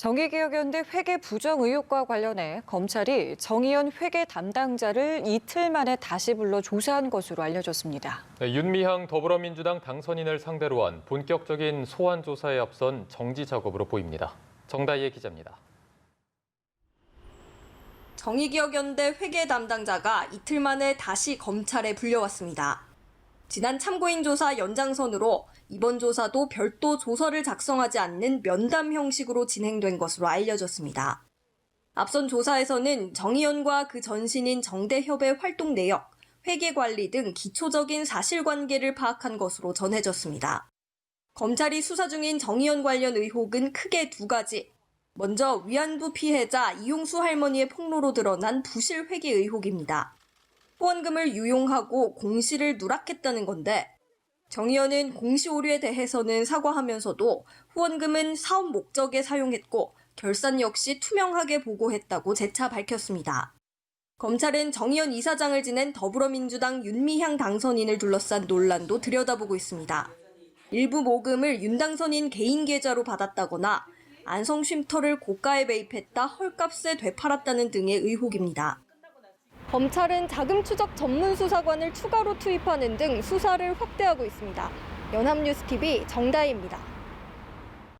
정의개혁연대 회계 부정 의혹과 관련해 검찰이 정의연 회계 담당자를 이틀 만에 다시 불러 조사한 것으로 알려졌습니다. 네, 윤미향 더불어민주당 당선인을 상대로 한 본격적인 소환 조사에 앞선 정지 작업으로 보입니다. 정다희의 기자입니다. 정의기억연대 회계 담당자가 이틀 만에 다시 검찰에 불려왔습니다. 지난 참고인 조사 연장선으로 이번 조사도 별도 조서를 작성하지 않는 면담 형식으로 진행된 것으로 알려졌습니다. 앞선 조사에서는 정의연과 그 전신인 정대협의 활동 내역, 회계 관리 등 기초적인 사실관계를 파악한 것으로 전해졌습니다. 검찰이 수사 중인 정의연 관련 의혹은 크게 두 가지. 먼저 위안부 피해자 이용수 할머니의 폭로로 드러난 부실 회계 의혹입니다. 후원금을 유용하고 공시를 누락했다는 건데 정의연은 공시 오류에 대해서는 사과하면서도 후원금은 사업 목적에 사용했고 결산 역시 투명하게 보고했다고 재차 밝혔습니다. 검찰은 정의연 이사장을 지낸 더불어민주당 윤미향 당선인을 둘러싼 논란도 들여다보고 있습니다. 일부 모금을 윤 당선인 개인 계좌로 받았다거나 안성 쉼터를 고가에 매입했다 헐값에 되팔았다는 등의 의혹입니다. 검찰은 자금 추적 전문 수사관을 추가로 투입하는 등 수사를 확대하고 있습니다. 연합뉴스 TV 정다희입니다.